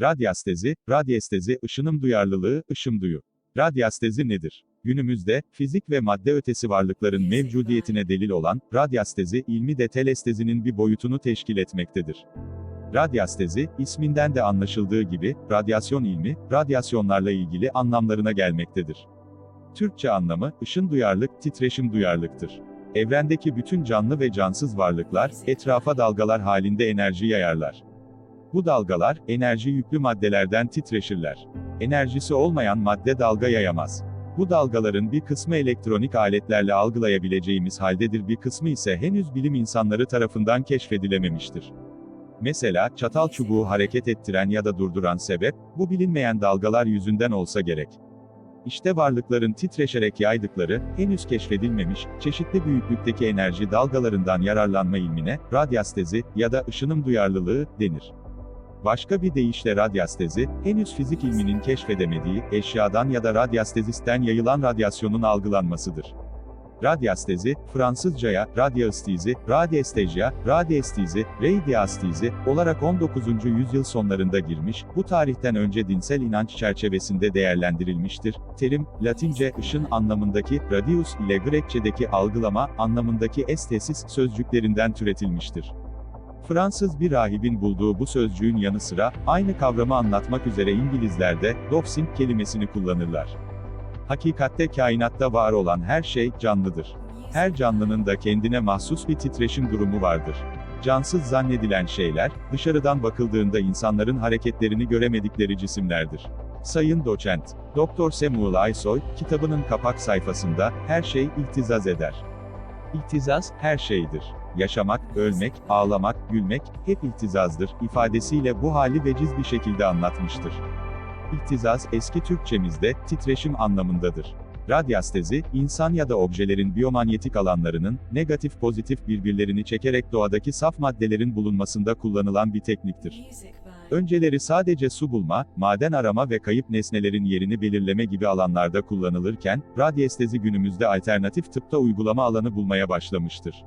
Radyastezi, radyestezi, ışınım duyarlılığı, ışım duyu. Radyastezi nedir? Günümüzde, fizik ve madde ötesi varlıkların mevcudiyetine delil olan, radyastezi, ilmi de telestezinin bir boyutunu teşkil etmektedir. Radyastezi, isminden de anlaşıldığı gibi, radyasyon ilmi, radyasyonlarla ilgili anlamlarına gelmektedir. Türkçe anlamı, ışın duyarlık, titreşim duyarlıktır. Evrendeki bütün canlı ve cansız varlıklar, etrafa dalgalar halinde enerji yayarlar. Bu dalgalar, enerji yüklü maddelerden titreşirler. Enerjisi olmayan madde dalga yayamaz. Bu dalgaların bir kısmı elektronik aletlerle algılayabileceğimiz haldedir bir kısmı ise henüz bilim insanları tarafından keşfedilememiştir. Mesela, çatal çubuğu hareket ettiren ya da durduran sebep, bu bilinmeyen dalgalar yüzünden olsa gerek. İşte varlıkların titreşerek yaydıkları, henüz keşfedilmemiş, çeşitli büyüklükteki enerji dalgalarından yararlanma ilmine, radyastezi ya da ışınım duyarlılığı denir. Başka bir deyişle radyastezi, henüz fizik ilminin keşfedemediği, eşyadan ya da radyastezisten yayılan radyasyonun algılanmasıdır. Radyastezi, Fransızcaya, radyastizi, radyestezya, radyestizi, radiastizi olarak 19. yüzyıl sonlarında girmiş, bu tarihten önce dinsel inanç çerçevesinde değerlendirilmiştir. Terim, Latince ışın anlamındaki radius ile Grekçedeki algılama anlamındaki estesis sözcüklerinden türetilmiştir. Fransız bir rahibin bulduğu bu sözcüğün yanı sıra, aynı kavramı anlatmak üzere İngilizler de, doxing kelimesini kullanırlar. Hakikatte kainatta var olan her şey, canlıdır. Her canlının da kendine mahsus bir titreşim durumu vardır. Cansız zannedilen şeyler, dışarıdan bakıldığında insanların hareketlerini göremedikleri cisimlerdir. Sayın Doçent, Dr. Samuel Aysoy, kitabının kapak sayfasında, her şey ihtizaz eder. İhtizaz, her şeydir. Yaşamak, ölmek, ağlamak, gülmek, hep ihtizazdır, ifadesiyle bu hali veciz bir şekilde anlatmıştır. İhtizaz, eski Türkçemizde, titreşim anlamındadır. Radyastezi, insan ya da objelerin biyomanyetik alanlarının, negatif pozitif birbirlerini çekerek doğadaki saf maddelerin bulunmasında kullanılan bir tekniktir. Önceleri sadece su bulma, maden arama ve kayıp nesnelerin yerini belirleme gibi alanlarda kullanılırken, radyestezi günümüzde alternatif tıpta uygulama alanı bulmaya başlamıştır.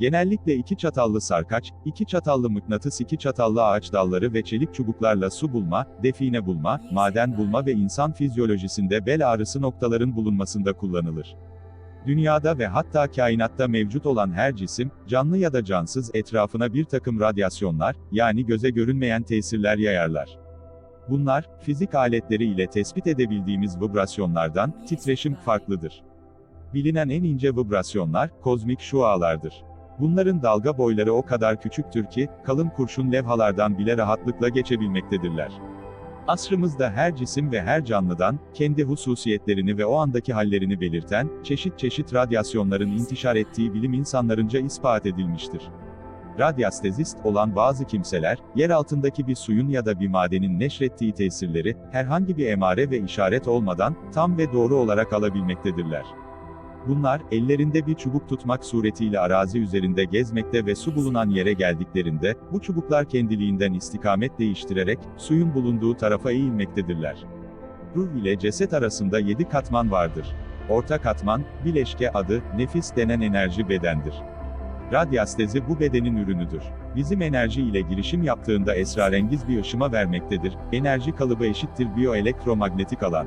Genellikle iki çatallı sarkaç, iki çatallı mıknatıs iki çatallı ağaç dalları ve çelik çubuklarla su bulma, define bulma, maden bulma ve insan fizyolojisinde bel ağrısı noktaların bulunmasında kullanılır. Dünyada ve hatta kainatta mevcut olan her cisim, canlı ya da cansız etrafına bir takım radyasyonlar, yani göze görünmeyen tesirler yayarlar. Bunlar, fizik aletleri ile tespit edebildiğimiz vibrasyonlardan, titreşim farklıdır. Bilinen en ince vibrasyonlar, kozmik şualardır. Bunların dalga boyları o kadar küçüktür ki, kalın kurşun levhalardan bile rahatlıkla geçebilmektedirler. Asrımızda her cisim ve her canlıdan, kendi hususiyetlerini ve o andaki hallerini belirten, çeşit çeşit radyasyonların intişar ettiği bilim insanlarınca ispat edilmiştir. Radyastezist olan bazı kimseler, yer altındaki bir suyun ya da bir madenin neşrettiği tesirleri, herhangi bir emare ve işaret olmadan, tam ve doğru olarak alabilmektedirler. Bunlar, ellerinde bir çubuk tutmak suretiyle arazi üzerinde gezmekte ve su bulunan yere geldiklerinde, bu çubuklar kendiliğinden istikamet değiştirerek, suyun bulunduğu tarafa eğilmektedirler. Ruh ile ceset arasında yedi katman vardır. Orta katman, bileşke adı, nefis denen enerji bedendir. Radyastezi bu bedenin ürünüdür. Bizim enerji ile girişim yaptığında esrarengiz bir ışıma vermektedir. Enerji kalıbı eşittir biyoelektromanyetik alan.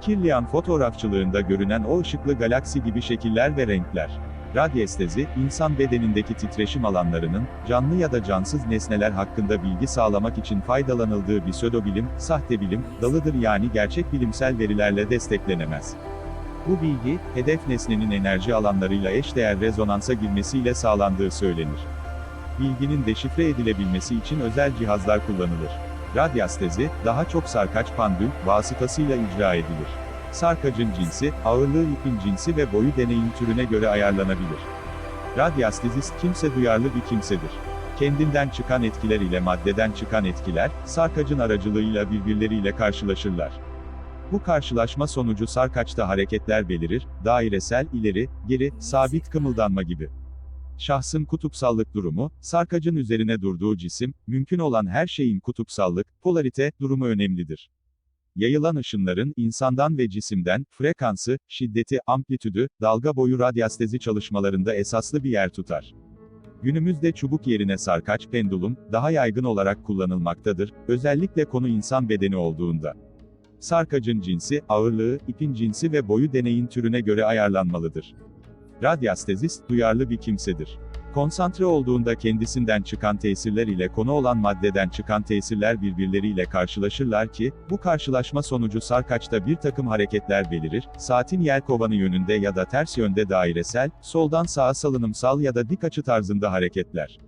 Kirlian fotoğrafçılığında görünen o ışıklı galaksi gibi şekiller ve renkler. Radyestezi, insan bedenindeki titreşim alanlarının, canlı ya da cansız nesneler hakkında bilgi sağlamak için faydalanıldığı bir pseudobilim, sahte bilim, dalıdır yani gerçek bilimsel verilerle desteklenemez. Bu bilgi, hedef nesnenin enerji alanlarıyla eşdeğer rezonansa girmesiyle sağlandığı söylenir. Bilginin deşifre edilebilmesi için özel cihazlar kullanılır. Radyastezi, daha çok sarkaç pandül, vasıtasıyla icra edilir. Sarkacın cinsi, ağırlığı ipin cinsi ve boyu deneyim türüne göre ayarlanabilir. Radyastezist kimse duyarlı bir kimsedir. Kendinden çıkan etkiler ile maddeden çıkan etkiler, sarkacın aracılığıyla birbirleriyle karşılaşırlar. Bu karşılaşma sonucu sarkaçta hareketler belirir, dairesel, ileri, geri, sabit kımıldanma gibi. Şahsın kutupsallık durumu, sarkacın üzerine durduğu cisim, mümkün olan her şeyin kutupsallık, polarite, durumu önemlidir. Yayılan ışınların, insandan ve cisimden, frekansı, şiddeti, amplitüdü, dalga boyu radyastezi çalışmalarında esaslı bir yer tutar. Günümüzde çubuk yerine sarkaç pendulum, daha yaygın olarak kullanılmaktadır, özellikle konu insan bedeni olduğunda. Sarkacın cinsi, ağırlığı, ipin cinsi ve boyu deneyin türüne göre ayarlanmalıdır. Radyastezist, duyarlı bir kimsedir. Konsantre olduğunda kendisinden çıkan tesirler ile konu olan maddeden çıkan tesirler birbirleriyle karşılaşırlar ki, bu karşılaşma sonucu sarkaçta bir takım hareketler belirir, saatin yelkovanı yönünde ya da ters yönde dairesel, soldan sağa salınımsal ya da dik açı tarzında hareketler.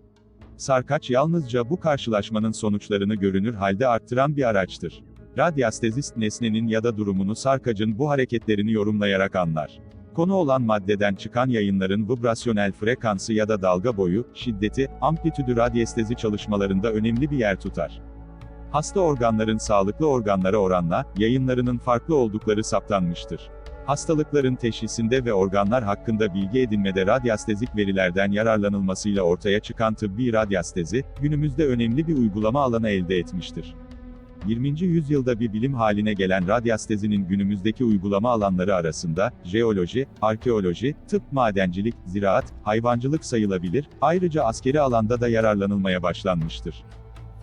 Sarkaç yalnızca bu karşılaşmanın sonuçlarını görünür halde arttıran bir araçtır. Radyastezist nesnenin ya da durumunu sarkacın bu hareketlerini yorumlayarak anlar. Konu olan maddeden çıkan yayınların vibrasyonel frekansı ya da dalga boyu, şiddeti, amplitüdü radyestezi çalışmalarında önemli bir yer tutar. Hasta organların sağlıklı organlara oranla, yayınlarının farklı oldukları saptanmıştır. Hastalıkların teşhisinde ve organlar hakkında bilgi edinmede radyastezik verilerden yararlanılmasıyla ortaya çıkan tıbbi radyastezi, günümüzde önemli bir uygulama alanı elde etmiştir. 20. yüzyılda bir bilim haline gelen radyastezinin günümüzdeki uygulama alanları arasında, jeoloji, arkeoloji, tıp, madencilik, ziraat, hayvancılık sayılabilir, ayrıca askeri alanda da yararlanılmaya başlanmıştır.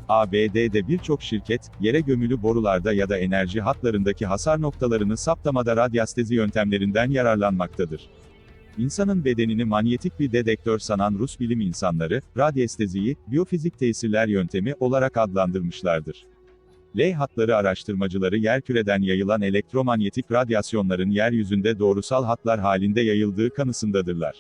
ABD'de birçok şirket, yere gömülü borularda ya da enerji hatlarındaki hasar noktalarını saptamada radyastezi yöntemlerinden yararlanmaktadır. İnsanın bedenini manyetik bir dedektör sanan Rus bilim insanları, radyesteziyi, biyofizik tesirler yöntemi olarak adlandırmışlardır. L hatları araştırmacıları yerküreden yayılan elektromanyetik radyasyonların yeryüzünde doğrusal hatlar halinde yayıldığı kanısındadırlar.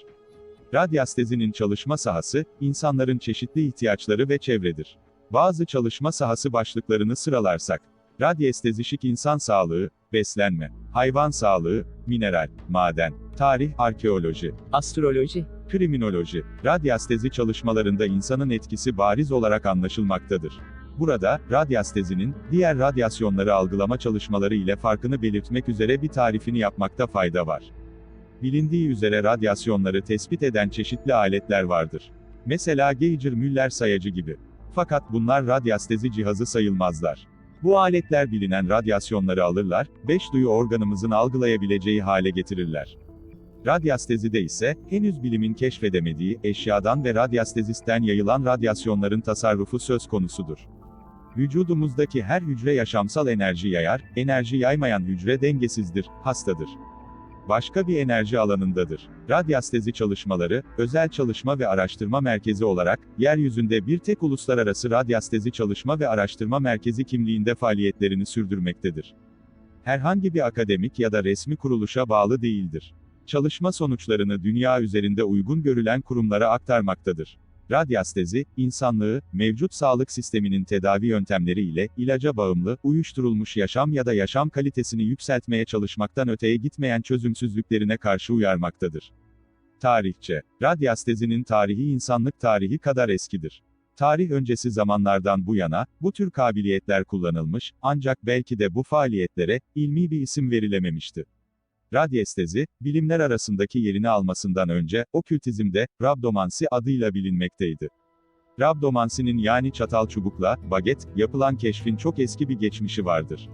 Radyastezinin çalışma sahası, insanların çeşitli ihtiyaçları ve çevredir. Bazı çalışma sahası başlıklarını sıralarsak, radyestezişik insan sağlığı, beslenme, hayvan sağlığı, mineral, maden, tarih, arkeoloji, Astroloji, kriminoloji, radyastezi çalışmalarında insanın etkisi bariz olarak anlaşılmaktadır. Burada, radyastezinin, diğer radyasyonları algılama çalışmaları ile farkını belirtmek üzere bir tarifini yapmakta fayda var. Bilindiği üzere radyasyonları tespit eden çeşitli aletler vardır. Mesela Geiger-Müller sayacı gibi. Fakat bunlar radyastezi cihazı sayılmazlar. Bu aletler bilinen radyasyonları alırlar, beş duyu organımızın algılayabileceği hale getirirler. Radyastezide ise, henüz bilimin keşfedemediği, eşyadan ve radyastezisten yayılan radyasyonların tasarrufu söz konusudur. Vücudumuzdaki her hücre yaşamsal enerji yayar, enerji yaymayan hücre dengesizdir, hastadır. Başka bir enerji alanındadır. Radyastezi çalışmaları, özel çalışma ve araştırma merkezi olarak, yeryüzünde bir tek uluslararası radyastezi çalışma ve araştırma merkezi kimliğinde faaliyetlerini sürdürmektedir. Herhangi bir akademik ya da resmi kuruluşa bağlı değildir. Çalışma sonuçlarını dünya üzerinde uygun görülen kurumlara aktarmaktadır. Radyastezi, insanlığı, mevcut sağlık sisteminin tedavi yöntemleri ile, ilaca bağımlı, uyuşturulmuş yaşam ya da yaşam kalitesini yükseltmeye çalışmaktan öteye gitmeyen çözümsüzlüklerine karşı uyarmaktadır. Tarihçe, radyastezinin tarihi insanlık tarihi kadar eskidir. Tarih öncesi zamanlardan bu yana, bu tür kabiliyetler kullanılmış, ancak belki de bu faaliyetlere, ilmi bir isim verilememişti. Radyestezi, bilimler arasındaki yerini almasından önce, okültizmde, rabdomansi adıyla bilinmekteydi. Rabdomansinin yani çatal çubukla, baget, yapılan keşfin çok eski bir geçmişi vardır.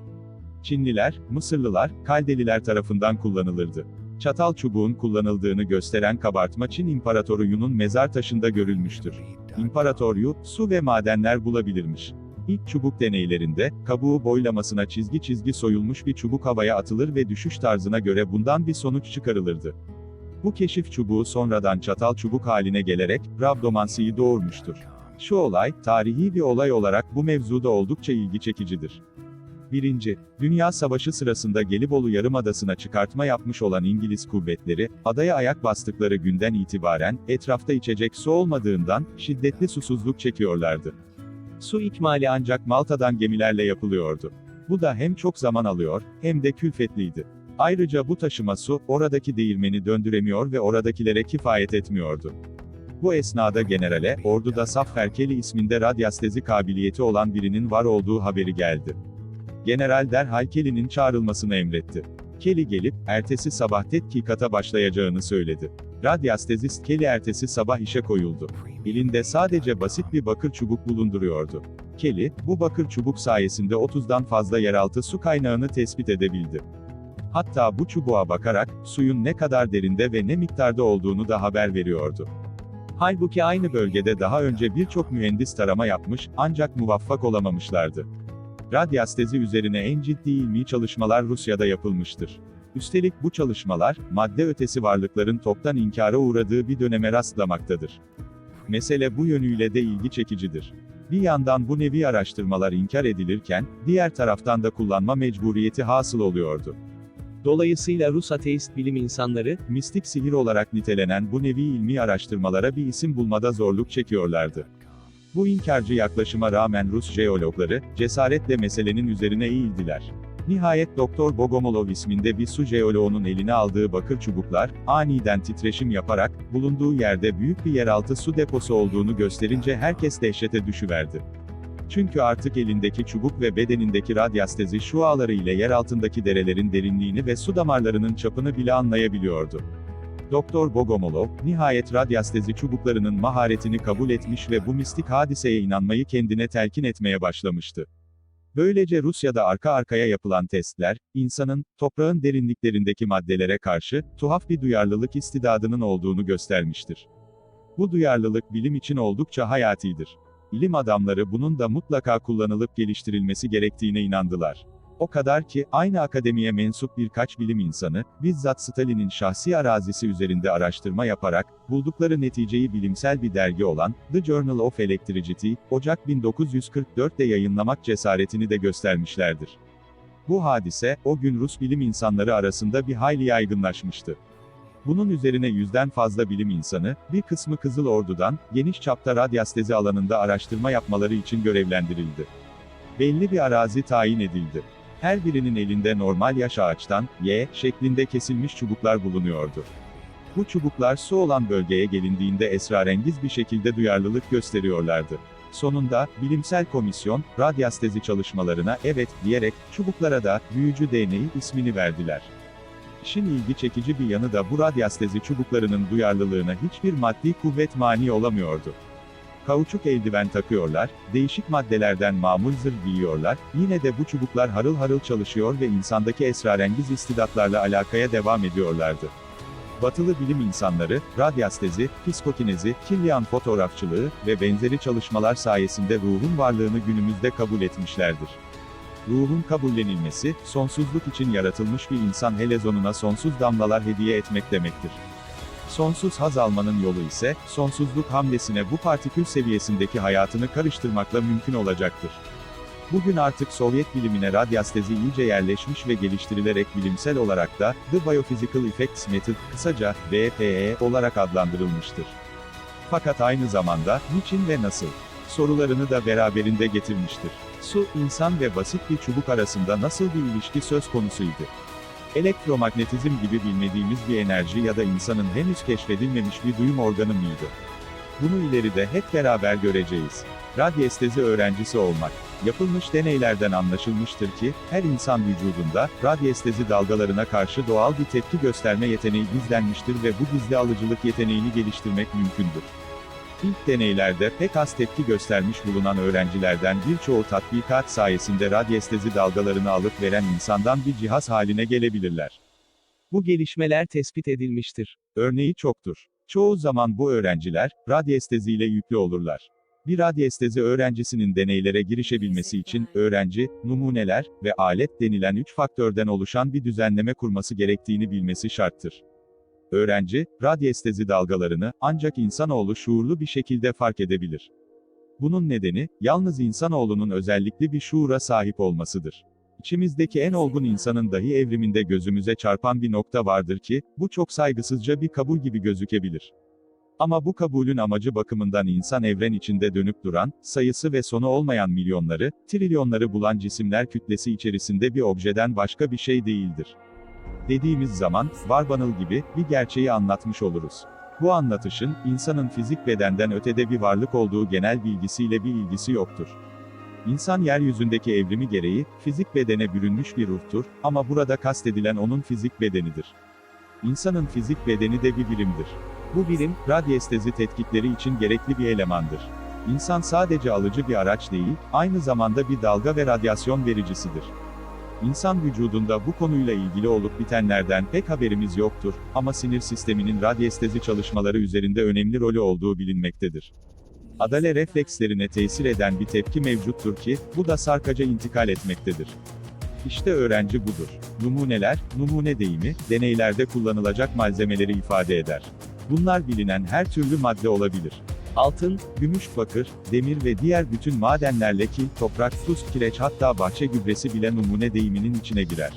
Çinliler, Mısırlılar, Kaldeliler tarafından kullanılırdı. Çatal çubuğun kullanıldığını gösteren kabartma Çin İmparatoru Yun'un mezar taşında görülmüştür. İmparator Yu, su ve madenler bulabilirmiş. İlk çubuk deneylerinde, kabuğu boylamasına çizgi çizgi soyulmuş bir çubuk havaya atılır ve düşüş tarzına göre bundan bir sonuç çıkarılırdı. Bu keşif çubuğu sonradan çatal çubuk haline gelerek, rabdomansiyi doğurmuştur. Şu olay, tarihi bir olay olarak bu mevzuda oldukça ilgi çekicidir. 1. Dünya Savaşı sırasında Gelibolu Yarımadası'na çıkartma yapmış olan İngiliz kuvvetleri, adaya ayak bastıkları günden itibaren, etrafta içecek su olmadığından, şiddetli susuzluk çekiyorlardı. Su ikmali ancak Malta'dan gemilerle yapılıyordu. Bu da hem çok zaman alıyor, hem de külfetliydi. Ayrıca bu taşıma su, oradaki değirmeni döndüremiyor ve oradakilere kifayet etmiyordu. Bu esnada generale, orduda Safferkeli isminde radyastezi kabiliyeti olan birinin var olduğu haberi geldi. General derhal Kelly'nin çağrılmasını emretti. Kelly gelip, ertesi sabah tetkikata başlayacağını söyledi. Radyastezist Kelly ertesi sabah işe koyuldu. Elinde sadece basit bir bakır çubuk bulunduruyordu. Kelly, bu bakır çubuk sayesinde 30'dan fazla yeraltı su kaynağını tespit edebildi. Hatta bu çubuğa bakarak, suyun ne kadar derinde ve ne miktarda olduğunu da haber veriyordu. Halbuki aynı bölgede daha önce birçok mühendis tarama yapmış, ancak muvaffak olamamışlardı. Radyastezi üzerine en ciddi ilmi çalışmalar Rusya'da yapılmıştır. Üstelik bu çalışmalar, madde ötesi varlıkların toptan inkara uğradığı bir döneme rastlamaktadır. Mesele bu yönüyle de ilgi çekicidir. Bir yandan bu nevi araştırmalar inkar edilirken, diğer taraftan da kullanma mecburiyeti hasıl oluyordu. Dolayısıyla Rus ateist bilim insanları, Mistik sihir olarak nitelenen bu nevi ilmi araştırmalara bir isim bulmada zorluk çekiyorlardı. Bu inkarcı yaklaşıma rağmen Rus jeologları, cesaretle meselenin üzerine eğildiler. Nihayet Doktor Bogomolov isminde bir su jeoloğunun eline aldığı bakır çubuklar, aniden titreşim yaparak, bulunduğu yerde büyük bir yeraltı su deposu olduğunu gösterince herkes dehşete düşüverdi. Çünkü artık elindeki çubuk ve bedenindeki radyastezi şu ağları ile yer altındaki derelerin derinliğini ve su damarlarının çapını bile anlayabiliyordu. Doktor Bogomolov, nihayet radyastezi çubuklarının maharetini kabul etmiş ve bu mistik hadiseye inanmayı kendine telkin etmeye başlamıştı. Böylece Rusya'da arka arkaya yapılan testler, insanın, toprağın derinliklerindeki maddelere karşı, tuhaf bir duyarlılık istidadının olduğunu göstermiştir. Bu duyarlılık bilim için oldukça hayatidir. İlim adamları bunun da mutlaka kullanılıp geliştirilmesi gerektiğine inandılar. O kadar ki, aynı akademiye mensup birkaç bilim insanı, bizzat Stalin'in şahsi arazisi üzerinde araştırma yaparak, buldukları neticeyi bilimsel bir dergi olan, The Journal of Electricity, Ocak 1944'te yayınlamak cesaretini de göstermişlerdir. Bu hadise, o gün Rus bilim insanları arasında bir hayli yaygınlaşmıştı. Bunun üzerine yüzden fazla bilim insanı, bir kısmı Kızıl Ordu'dan, geniş çapta radyastezi alanında araştırma yapmaları için görevlendirildi. Belli bir arazi tayin edildi. Her birinin elinde normal yaş ağaçtan, Y, şeklinde kesilmiş çubuklar bulunuyordu. Bu çubuklar su olan bölgeye gelindiğinde esrarengiz bir şekilde duyarlılık gösteriyorlardı. Sonunda, bilimsel komisyon, radyastezi çalışmalarına evet diyerek, çubuklara da, büyücü değneği ismini verdiler. İşin ilgi çekici bir yanı da bu radyastezi çubuklarının duyarlılığına hiçbir maddi kuvvet mani olamıyordu. Kauçuk eldiven takıyorlar, değişik maddelerden mamul zırh giyiyorlar, yine de bu çubuklar harıl harıl çalışıyor ve insandaki esrarengiz istidatlarla alakaya devam ediyorlardı. Batılı bilim insanları, radyastezi, psikokinezi, Kirlian fotoğrafçılığı ve benzeri çalışmalar sayesinde ruhun varlığını günümüzde kabul etmişlerdir. Ruhun kabullenilmesi, sonsuzluk için yaratılmış bir insan helezonuna sonsuz damlalar hediye etmek demektir. Sonsuz haz almanın yolu ise, sonsuzluk hamlesine bu partikül seviyesindeki hayatını karıştırmakla mümkün olacaktır. Bugün artık Sovyet bilimine radyastezi iyice yerleşmiş ve geliştirilerek bilimsel olarak da, The Biophysical Effects Method, kısaca, BPE olarak adlandırılmıştır. Fakat aynı zamanda, niçin ve nasıl? sorularını da beraberinde getirmiştir. Su, insan ve basit bir çubuk arasında nasıl bir ilişki söz konusuydu? Elektromagnetizm gibi bilmediğimiz bir enerji ya da insanın henüz keşfedilmemiş bir duyum organı mıydı? Bunu ileride hep beraber göreceğiz. Radyestezi öğrencisi olmak. Yapılmış deneylerden anlaşılmıştır ki, her insan vücudunda, radyestezi dalgalarına karşı doğal bir tepki gösterme yeteneği gizlenmiştir ve bu gizli alıcılık yeteneğini geliştirmek mümkündür. İlk deneylerde pek az tepki göstermiş bulunan öğrencilerden birçoğu tatbikat sayesinde radyestezi dalgalarını alıp veren insandan bir cihaz haline gelebilirler. bu gelişmeler tespit edilmiştir. Örneği çoktur. Çoğu zaman bu öğrenciler, radyesteziyle yüklü olurlar. Bir radyestezi öğrencisinin deneylere girişebilmesi için, öğrenci, numuneler ve alet denilen üç faktörden oluşan bir düzenleme kurması gerektiğini bilmesi şarttır. Öğrenci, radyestezi dalgalarını, ancak insanoğlu şuurlu bir şekilde fark edebilir. Bunun nedeni, yalnız insanoğlunun özellikli bir şuura sahip olmasıdır. İçimizdeki en olgun insanın dahi evriminde gözümüze çarpan bir nokta vardır ki, bu çok saygısızca bir kabul gibi gözükebilir. Ama bu kabulün amacı bakımından insan evren içinde dönüp duran, sayısı ve sonu olmayan milyonları, trilyonları bulan cisimler kütlesi içerisinde bir objeden başka bir şey değildir. Dediğimiz zaman, Varbanıl gibi, bir gerçeği anlatmış oluruz. Bu anlatışın, insanın fizik bedenden ötede bir varlık olduğu genel bilgisiyle bir ilgisi yoktur. İnsan yeryüzündeki evrimi gereği, fizik bedene bürünmüş bir ruhtur, ama burada kastedilen onun fizik bedenidir. İnsanın fizik bedeni de bir birimdir. Bu birim, radyestezi tetkikleri için gerekli bir elemandır. İnsan sadece alıcı bir araç değil, aynı zamanda bir dalga ve radyasyon vericisidir. İnsan vücudunda bu konuyla ilgili olup bitenlerden pek haberimiz yoktur ama sinir sisteminin radyestezi çalışmaları üzerinde önemli rolü olduğu bilinmektedir. Adale reflekslerine tesir eden bir tepki mevcuttur ki, bu da sarkaca intikal etmektedir. İşte öğrenci budur. Numuneler, numune deyimi, deneylerde kullanılacak malzemeleri ifade eder. Bunlar bilinen her türlü madde olabilir. Altın, Gümüş, bakır, demir ve diğer bütün madenlerle kil, toprak, tuz, kireç hatta bahçe gübresi bile numune deyiminin içine girer.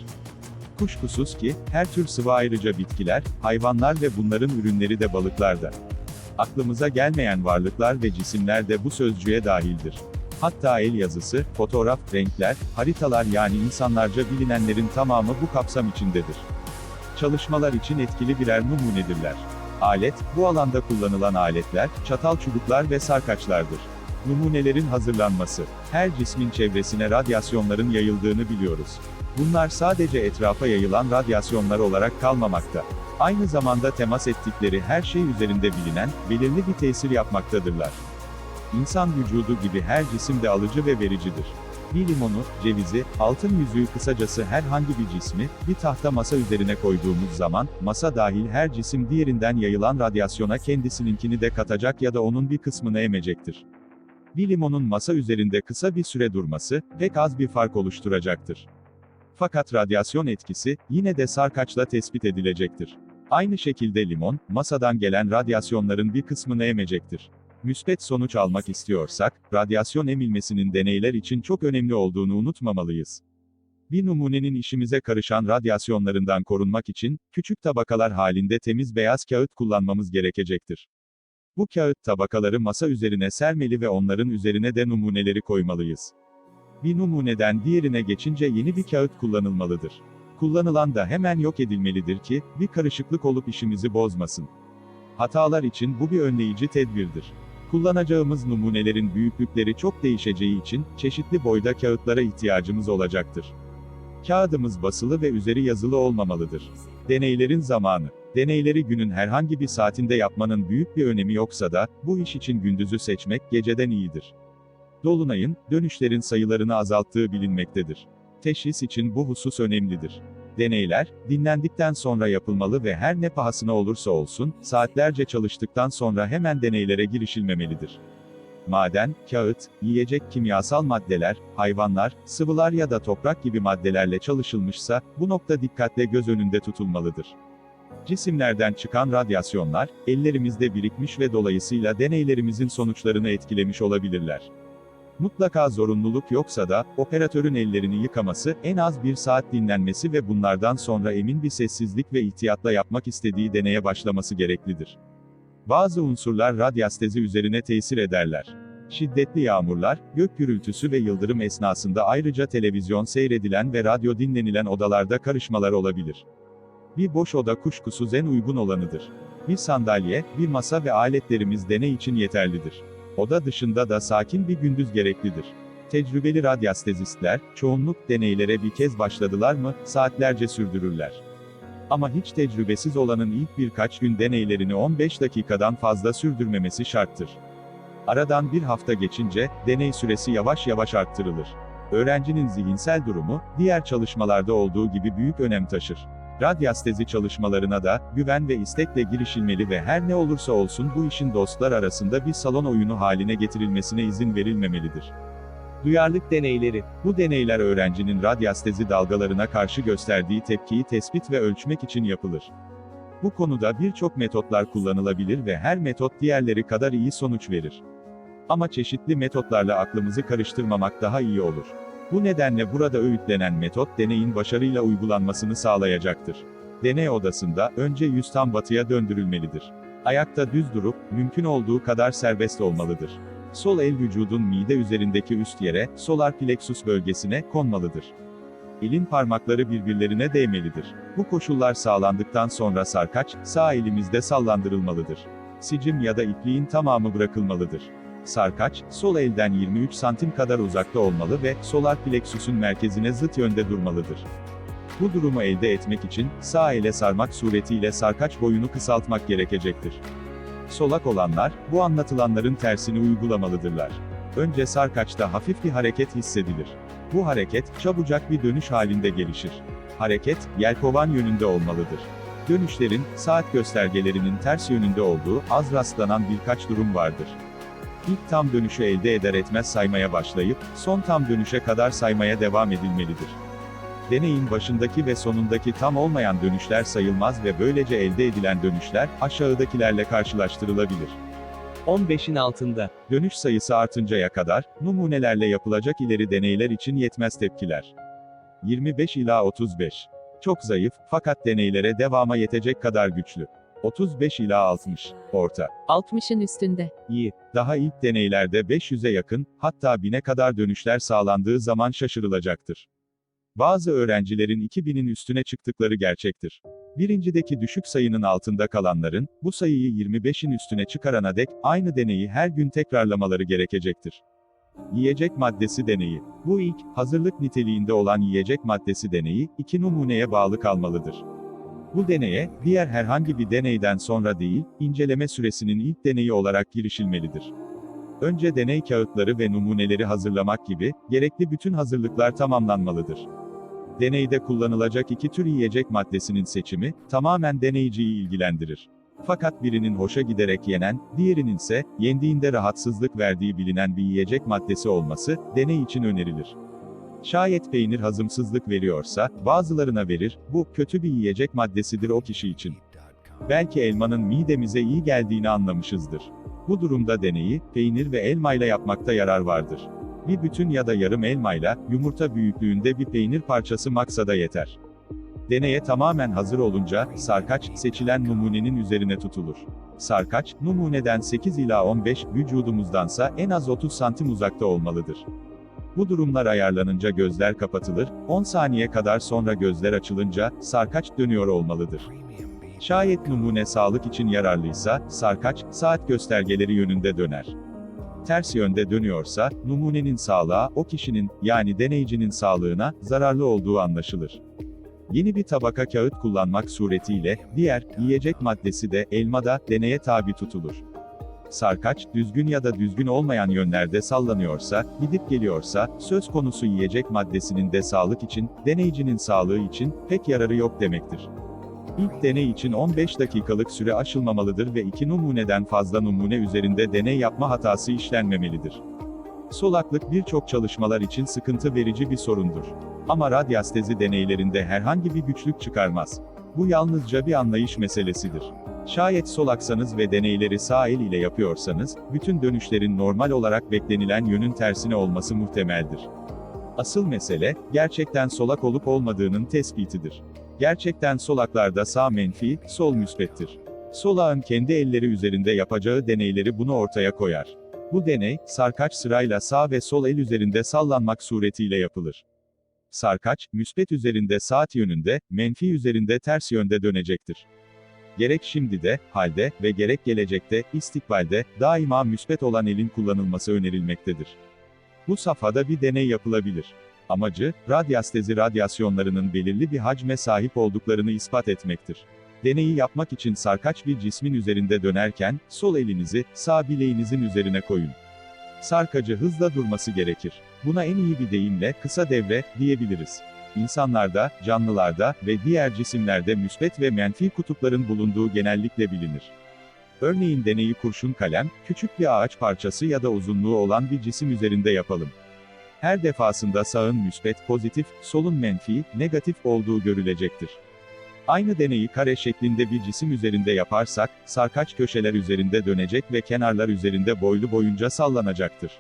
Kuşkusuz ki, her tür sıvı ayrıca bitkiler, hayvanlar ve bunların ürünleri de balıklarda. Aklımıza gelmeyen varlıklar ve cisimler de bu sözcüğe dahildir. Hatta el yazısı, fotoğraf, renkler, haritalar yani insanlarca bilinenlerin tamamı bu kapsam içindedir. Çalışmalar için etkili birer numunedirler. Alet, bu alanda kullanılan aletler, çatal çubuklar ve sarkaçlardır. Numunelerin hazırlanması. Her cismin çevresine radyasyonların yayıldığını biliyoruz. Bunlar sadece etrafa yayılan radyasyonlar olarak kalmamakta. Aynı zamanda temas ettikleri her şey üzerinde bilinen, belirli bir tesir yapmaktadırlar. İnsan vücudu gibi her cisim de alıcı ve vericidir. Bir limonu, cevizi, altın yüzüğü kısacası herhangi bir cismi, bir tahta masa üzerine koyduğumuz zaman, masa dahil her cisim diğerinden yayılan radyasyona kendisininkini de katacak ya da onun bir kısmını emecektir. Bir limonun masa üzerinde kısa bir süre durması, pek az bir fark oluşturacaktır. Fakat radyasyon etkisi, yine de sarkaçla tespit edilecektir. Aynı şekilde limon, masadan gelen radyasyonların bir kısmını emecektir. Müspet sonuç almak istiyorsak, radyasyon emilmesinin deneyler için çok önemli olduğunu unutmamalıyız. Bir numunenin işimize karışan radyasyonlarından korunmak için, küçük tabakalar halinde temiz beyaz kağıt kullanmamız gerekecektir. Bu kağıt tabakaları masa üzerine sermeli ve onların üzerine de numuneleri koymalıyız. Bir numuneden diğerine geçince yeni bir kağıt kullanılmalıdır. Kullanılan da hemen yok edilmelidir ki, bir karışıklık olup işimizi bozmasın. Hatalar için bu bir önleyici tedbirdir. Kullanacağımız numunelerin büyüklükleri çok değişeceği için, çeşitli boyda kağıtlara ihtiyacımız olacaktır. Kağıdımız basılı ve üzeri yazılı olmamalıdır. Deneylerin zamanı. Deneyleri günün herhangi bir saatinde yapmanın büyük bir önemi yoksa da, bu iş için gündüzü seçmek, geceden iyidir. Dolunayın, dönüşlerin sayılarını azalttığı bilinmektedir. Teşhis için bu husus önemlidir. Deneyler, dinlendikten sonra yapılmalı ve her ne pahasına olursa olsun, saatlerce çalıştıktan sonra hemen deneylere girişilmemelidir. Maden, kağıt, yiyecek kimyasal maddeler, hayvanlar, sıvılar ya da toprak gibi maddelerle çalışılmışsa, bu nokta dikkatle göz önünde tutulmalıdır. Cisimlerden çıkan radyasyonlar, ellerimizde birikmiş ve dolayısıyla deneylerimizin sonuçlarını etkilemiş olabilirler. Mutlaka zorunluluk yoksa da, operatörün ellerini yıkaması, en az bir saat dinlenmesi ve bunlardan sonra emin bir sessizlik ve ihtiyatla yapmak istediği deneye başlaması gereklidir. Bazı unsurlar radyastezi üzerine tesir ederler. Şiddetli yağmurlar, gök gürültüsü ve yıldırım esnasında ayrıca televizyon seyredilen ve radyo dinlenilen odalarda karışmalar olabilir. Bir boş oda kuşkusuz en uygun olanıdır. Bir sandalye, bir masa ve aletlerimiz deney için yeterlidir. Oda dışında da sakin bir gündüz gereklidir. Tecrübeli radyastezistler, çoğunluk deneylere bir kez başladılar mı, saatlerce sürdürürler. Ama hiç tecrübesiz olanın ilk birkaç gün deneylerini 15 dakikadan fazla sürdürmemesi şarttır. Aradan bir hafta geçince, deney süresi yavaş yavaş arttırılır. Öğrencinin zihinsel durumu, diğer çalışmalarda olduğu gibi büyük önem taşır. Radyastezi çalışmalarına da, güven ve istekle girişilmeli ve her ne olursa olsun bu işin dostlar arasında bir salon oyunu haline getirilmesine izin verilmemelidir. duyarlılık deneyleri, Bu deneyler öğrencinin radyastezi dalgalarına karşı gösterdiği tepkiyi tespit ve ölçmek için yapılır. Bu konuda birçok metotlar kullanılabilir ve her metot diğerleri kadar iyi sonuç verir. Ama çeşitli metotlarla aklımızı karıştırmamak daha iyi olur. Bu nedenle burada öğütlenen metot deneyin başarıyla uygulanmasını sağlayacaktır. Deney odasında önce yüz tam batıya döndürülmelidir. Ayakta düz durup mümkün olduğu kadar serbest olmalıdır. Sol el vücudun mide üzerindeki üst yere, solar plexus bölgesine konmalıdır. Elin parmakları birbirlerine değmelidir. Bu koşullar sağlandıktan sonra sarkaç, sağ elimizde sallandırılmalıdır. Sicim ya da ipliğin tamamı bırakılmalıdır. Sarkaç, sol elden 23 santim kadar uzakta olmalı ve, solar plexus'un merkezine zıt yönde durmalıdır. Bu durumu elde etmek için, sağ ele sarmak suretiyle sarkaç boyunu kısaltmak gerekecektir. Solak olanlar, bu anlatılanların tersini uygulamalıdırlar. Önce sarkaçta hafif bir hareket hissedilir. Bu hareket, çabucak bir dönüş halinde gelişir. Hareket, yelkovan yönünde olmalıdır. Dönüşlerin, saat göstergelerinin ters yönünde olduğu, az rastlanan birkaç durum vardır. İlk tam dönüşü elde eder etmez saymaya başlayıp, son tam dönüşe kadar saymaya devam edilmelidir. Deneyin başındaki ve sonundaki tam olmayan dönüşler sayılmaz ve böylece elde edilen dönüşler, aşağıdakilerle karşılaştırılabilir. 15'in altında. Dönüş sayısı artıncaya kadar, numunelerle yapılacak ileri deneyler için yetmez tepkiler. 25 ila 35. Çok zayıf, fakat deneylere devama yetecek kadar güçlü. 35 ila 60. Orta. 60'ın üstünde. İyi. Daha ilk deneylerde 500'e yakın, hatta 1000'e kadar dönüşler sağlandığı zaman şaşırılacaktır. Bazı öğrencilerin 2000'in üstüne çıktıkları gerçektir. Birincideki düşük sayının altında kalanların, bu sayıyı 25'in üstüne çıkarana dek, aynı deneyi her gün tekrarlamaları gerekecektir. Yiyecek maddesi deneyi. Bu ilk, hazırlık niteliğinde olan yiyecek maddesi deneyi, iki numuneye bağlı kalmalıdır. Bu deneye, diğer herhangi bir deneyden sonra değil, inceleme süresinin ilk deneyi olarak girişilmelidir. Önce deney kağıtları ve numuneleri hazırlamak gibi, gerekli bütün hazırlıklar tamamlanmalıdır. Deneyde kullanılacak iki tür yiyecek maddesinin seçimi, tamamen deneyiciyi ilgilendirir. Fakat birinin hoşa giderek yenen, diğerinin ise, yendiğinde rahatsızlık verdiği bilinen bir yiyecek maddesi olması, deney için önerilir. Şayet peynir hazımsızlık veriyorsa, bazılarına verir, bu, kötü bir yiyecek maddesidir o kişi için. Belki elmanın midemize iyi geldiğini anlamışızdır. Bu durumda deneyi, peynir ve elmayla yapmakta yarar vardır. Bir bütün ya da yarım elmayla, yumurta büyüklüğünde bir peynir parçası maksada yeter. Deneye tamamen hazır olunca, sarkaç, seçilen numunenin üzerine tutulur. Sarkaç, numuneden 8 ila 15, vücudumuzdansa en az 30 santim uzakta olmalıdır. Bu durumlar ayarlanınca gözler kapatılır, 10 saniye kadar sonra gözler açılınca, sarkaç dönüyor olmalıdır. Şayet numune sağlık için yararlıysa, sarkaç, saat göstergeleri yönünde döner. Ters yönde dönüyorsa, numunenin sağlığa, o kişinin, yani deneyicinin sağlığına, zararlı olduğu anlaşılır. Yeni bir tabaka kağıt kullanmak suretiyle, diğer, yiyecek maddesi de, elmada, deneye tabi tutulur. Sarkaç, düzgün ya da düzgün olmayan yönlerde sallanıyorsa, gidip geliyorsa, söz konusu yiyecek maddesinin de sağlık için, deneyicinin sağlığı için, pek yararı yok demektir. İlk deney için 15 dakikalık süre aşılmamalıdır ve iki numuneden fazla numune üzerinde deney yapma hatası işlenmemelidir. Solaklık birçok çalışmalar için sıkıntı verici bir sorundur. Ama radyastezi deneylerinde herhangi bir güçlük çıkarmaz. Bu yalnızca bir anlayış meselesidir. Şayet solaksanız ve deneyleri sağ el ile yapıyorsanız, bütün dönüşlerin normal olarak beklenilen yönün tersine olması muhtemeldir. Asıl mesele, gerçekten solak olup olmadığının tespitidir. Gerçekten solaklarda sağ menfi, sol müspettir. Solağın kendi elleri üzerinde yapacağı deneyleri bunu ortaya koyar. Bu deney, sarkaç sırayla sağ ve sol el üzerinde sallanmak suretiyle yapılır. Sarkaç, müspet üzerinde saat yönünde, menfi üzerinde ters yönde dönecektir. Gerek şimdi de, halde ve gerek gelecekte, istikbalde, daima müspet olan elin kullanılması önerilmektedir. Bu safhada bir deney yapılabilir. Amacı, radyastezi radyasyonlarının belirli bir hacme sahip olduklarını ispat etmektir. Deneyi yapmak için sarkaç bir cismin üzerinde dönerken, sol elinizi, sağ bileğinizin üzerine koyun. Sarkacı hızla durması gerekir. Buna en iyi bir deyimle, kısa devre, diyebiliriz. İnsanlarda, canlılarda ve diğer cisimlerde müsbet ve menfi kutupların bulunduğu genellikle bilinir. Örneğin deneyi kurşun kalem, küçük bir ağaç parçası ya da uzunluğu olan bir cisim üzerinde yapalım. Her defasında sağın müsbet, pozitif, solun menfi, negatif olduğu görülecektir. Aynı deneyi kare şeklinde bir cisim üzerinde yaparsak, sarkaç köşeler üzerinde dönecek ve kenarlar üzerinde boylu boyunca sallanacaktır.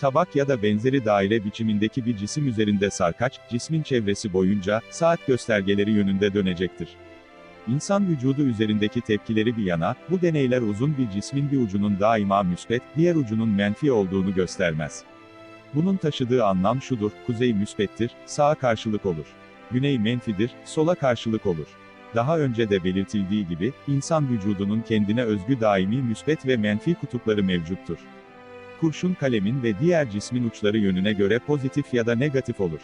Tabak ya da benzeri daire biçimindeki bir cisim üzerinde sarkaç, cismin çevresi boyunca, saat göstergeleri yönünde dönecektir. İnsan vücudu üzerindeki tepkileri bir yana, bu deneyler uzun bir cismin bir ucunun daima müsbet, diğer ucunun menfi olduğunu göstermez. Bunun taşıdığı anlam şudur, kuzey müspettir, sağa karşılık olur. Güney menfidir, sola karşılık olur. Daha önce de belirtildiği gibi, insan vücudunun kendine özgü daimi müsbet ve menfi kutupları mevcuttur. Kurşun kalemin ve diğer cismin uçları yönüne göre pozitif ya da negatif olur.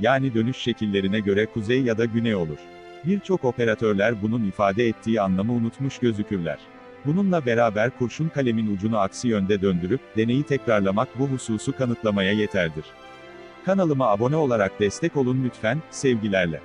Yani dönüş şekillerine göre kuzey ya da güney olur. Birçok operatörler bunun ifade ettiği anlamı unutmuş gözükürler. Bununla beraber kurşun kalemin ucunu aksi yönde döndürüp, deneyi tekrarlamak bu hususu kanıtlamaya yeterdir. Kanalıma abone olarak destek olun lütfen, sevgilerle.